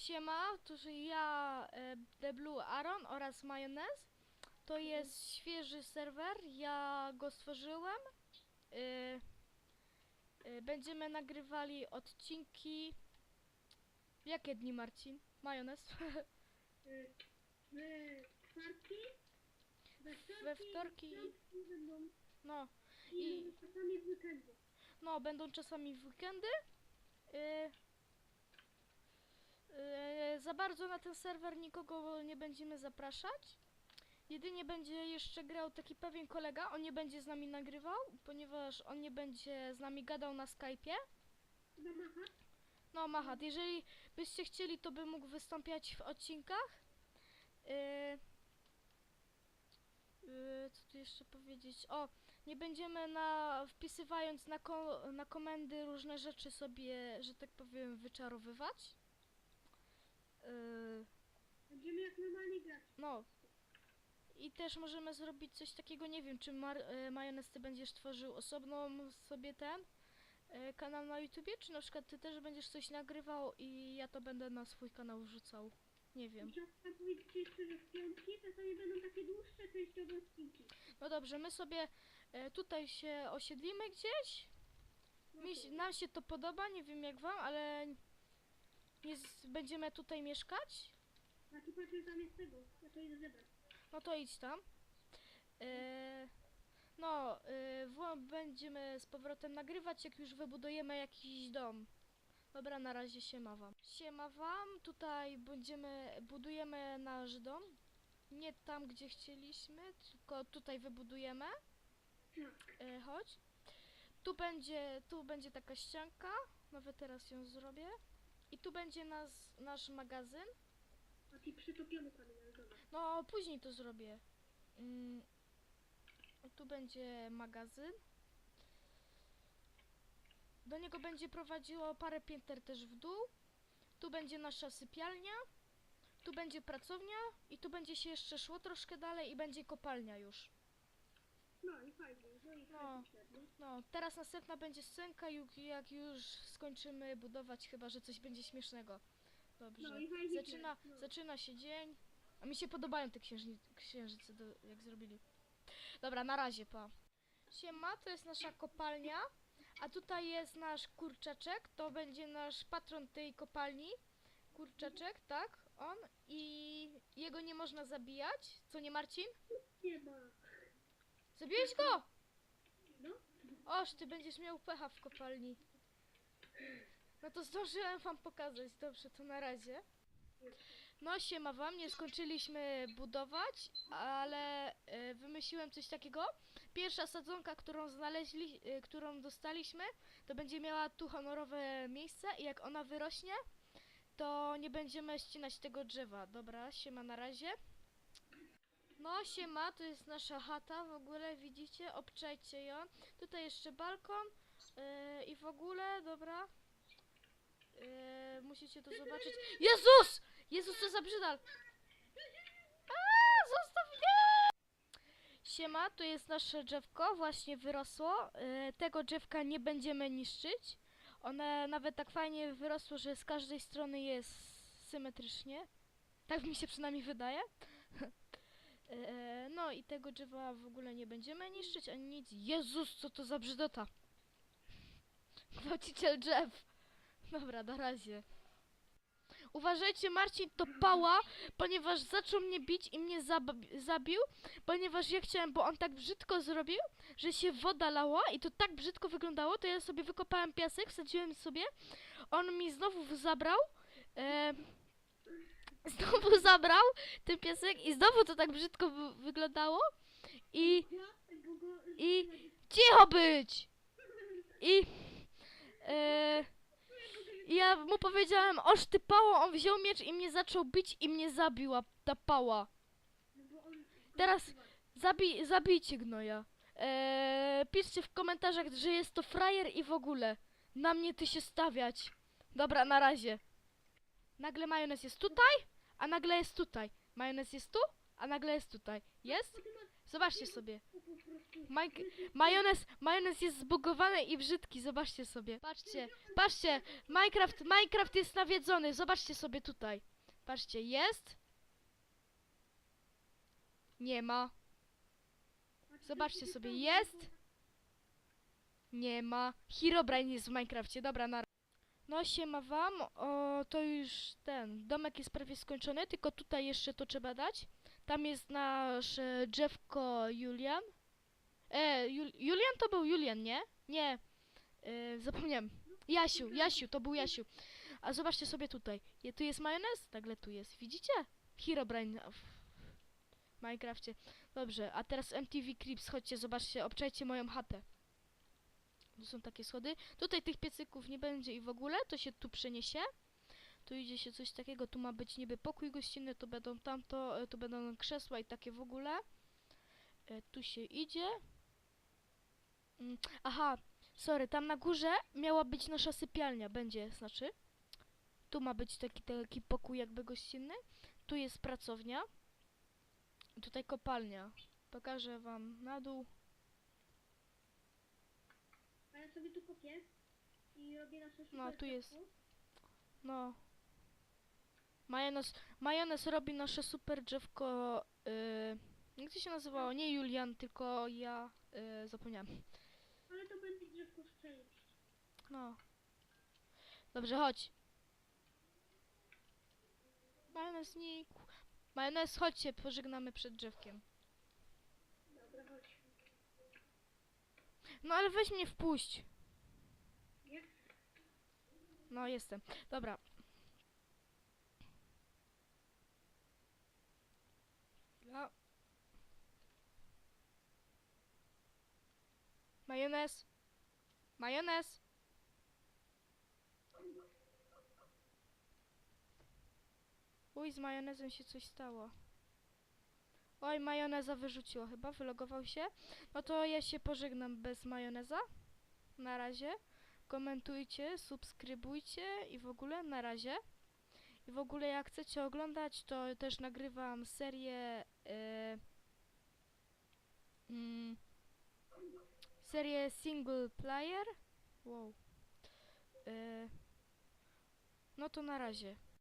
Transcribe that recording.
Siema, to że ja, e, The Blue Aaron oraz Majonez. To jest świeży serwer, ja go stworzyłem. Y, y, będziemy nagrywali odcinki. W jakie dni, Marcin? Majonez? Y, czwartki, we wtorki, We wtorki. w piątki będą No, i, I- może czasami w weekendy. no, będą czasami w weekendy. Y, y, za bardzo na ten serwer nikogo nie będziemy zapraszać. Jedynie będzie jeszcze grał taki pewien kolega, on nie będzie z nami nagrywał, ponieważ on nie będzie z nami gadał na Skype'ie. No, Mahat, jeżeli byście chcieli, to by mógł wystąpiać w odcinkach. Yy, yy, co tu jeszcze powiedzieć? O, nie będziemy na, wpisywając na, ko, na komendy różne rzeczy sobie, że tak powiem, wyczarowywać. Yy, Będziemy jak normalnie grać. no. I też możemy zrobić coś takiego, nie wiem, czy Mar e, Majonez ty będziesz tworzył osobną sobie ten e, kanał na YouTubie, czy na przykład ty też będziesz coś nagrywał i ja to będę na swój kanał wrzucał. Nie wiem. Chciałam powiedzieć jeszcze, że w piątki czasami będą takie dłuższe, częściowe odcinki. No dobrze, my sobie e, tutaj się osiedlimy gdzieś. Mi, się- nam się to podoba, nie wiem jak wam, ale nie z, będziemy tutaj mieszkać. A tu patrzę tam jest tego. Ja to idę zebrać. No to idź tam. E, no, e, wło- będziemy z powrotem nagrywać, jak już wybudujemy jakiś dom. Dobra, na razie siema wam. Siema wam, tutaj będziemy, budujemy nasz dom. Nie tam, gdzie chcieliśmy, tylko tutaj wybudujemy. Tak. E, chodź. Tu będzie, tu będzie taka ścianka. Nawet teraz ją zrobię. I tu będzie nas, nasz magazyn. A ci przytopiony dobra. No, później to zrobię. Mm, tu będzie magazyn. Do niego będzie prowadziło parę pięter też w dół. Tu będzie nasza sypialnia. Tu będzie pracownia. I tu będzie się jeszcze szło troszkę dalej i będzie kopalnia już. No i fajnie. No i No. fajnie. No, teraz następna będzie scenka, jak- jak już skończymy budować, chyba że coś będzie śmiesznego. Dobrze. No i fajnie. Zaczyna, No. zaczyna się dzień. A mi się podobają te księżni, księżyce, do, jak zrobili. Dobra, na razie, pa. Siema, to jest nasza kopalnia. A tutaj jest nasz kurczaczek. To będzie nasz patron tej kopalni. Kurczaczek, tak? On. I jego nie można zabijać. Co nie, Marcin? Nie ma. Zabiłeś go! No. Oż, ty będziesz miał pecha w kopalni. No to zdążyłem wam pokazać. Dobrze, to na razie. No siema wam, nie skończyliśmy budować, ale e, wymyśliłem coś takiego. Pierwsza sadzonka, którą znaleźli, e, którą dostaliśmy, to będzie miała tu honorowe miejsce i jak ona wyrośnie, to nie będziemy ścinać tego drzewa. Dobra, siema na razie. No siema, to jest nasza chata w ogóle, widzicie, obczajcie ją. Tutaj jeszcze balkon e, i w ogóle, dobra. E, musicie to zobaczyć. Jezus! Jezus, co za brzydal! Zostaw mnie! Siema, tu jest nasze drzewko, właśnie wyrosło. E, tego drzewka nie będziemy niszczyć. One nawet tak fajnie wyrosło, że z każdej strony jest symetrycznie. Tak mi się przynajmniej wydaje. E, no i tego drzewa w ogóle nie będziemy niszczyć ani nic. Jezus, co to za brzydota! Gwałciciel drzew! Dobra, na razie. Uważajcie, Marcin to pała, ponieważ zaczął mnie bić i mnie zab- zabił, ponieważ ja chciałem, bo on tak brzydko zrobił, że się woda lała i to tak brzydko wyglądało, to ja sobie wykopałem piasek, wsadziłem sobie, on mi znowu zabrał, e, znowu zabrał ten piasek i znowu to tak brzydko wy- wyglądało i, i cicho być! I e, ja mu powiedziałem, oż ty pało, on wziął miecz i mnie zaczął bić i mnie zabiła ta pała. Teraz zabij, zabijcie gnoja. Eee, piszcie w komentarzach, że jest to frajer i w ogóle. Na mnie ty się stawiać. Dobra, na razie. Nagle majonez jest tutaj, a nagle jest tutaj. Majonez jest tu, a nagle jest tutaj. Jest? Zobaczcie sobie. Mike, majonez, majonez jest zbugowany i brzydki, zobaczcie sobie. Patrzcie, patrzcie, Minecraft, Minecraft jest nawiedzony, zobaczcie sobie tutaj. Patrzcie, jest. Nie ma, zobaczcie sobie, jest. nie ma. Herobrine jest w Minecrafcie, dobra, na No siema wam, o, to już ten, domek jest prawie skończony, tylko tutaj jeszcze to trzeba dać. Tam jest nasz e, drzewko Julian. E, Jul Julian to był Julian, nie? Nie, e, zapomniałem. Jasiu, Jasiu, to był Jasiu. A zobaczcie sobie tutaj, Je, tu jest majonez? Nagle tu jest, widzicie? Herobrine w Minecrafcie. Dobrze, a teraz MTV Creeps, chodźcie, zobaczcie, obczajcie moją chatę. Są takie schody. Tutaj tych piecyków nie będzie i w ogóle, to się tu przeniesie. Tu idzie się coś takiego, tu ma być niby pokój gościnny, tu będą tamto, e, tu będą krzesła i takie w ogóle. E, tu się idzie. Mm, aha, sorry, tam na górze miała być nasza sypialnia, będzie, znaczy. Tu ma być taki, taki pokój jakby gościnny. Tu jest pracownia. Tutaj kopalnia. Pokażę wam na dół. A ja sobie tu kopię i robię nasze super No, tu jest. No. Majonez, majonez robi nasze super drzewko. Yy, jak to się nazywało? Nie Julian, tylko ja. Yy, zapomniałem. Ale to będzie drzewko szczęść. No. Dobrze, chodź. Majonez nie. Majonez, chodźcie, pożegnamy przed drzewkiem. Dobra, chodź. No ale weź mnie wpuść. No, jestem. Dobra. Chwila. Majonez. Majonez. Uj, z majonezem się coś stało. Oj, majoneza wyrzuciło chyba, wylogował się. No to ja się pożegnam bez majoneza. Na razie komentujcie, subskrybujcie i w ogóle na razie. I w ogóle jak chcecie oglądać, to też nagrywam serię e, mm, serię single player. Wow. E, no to na razie.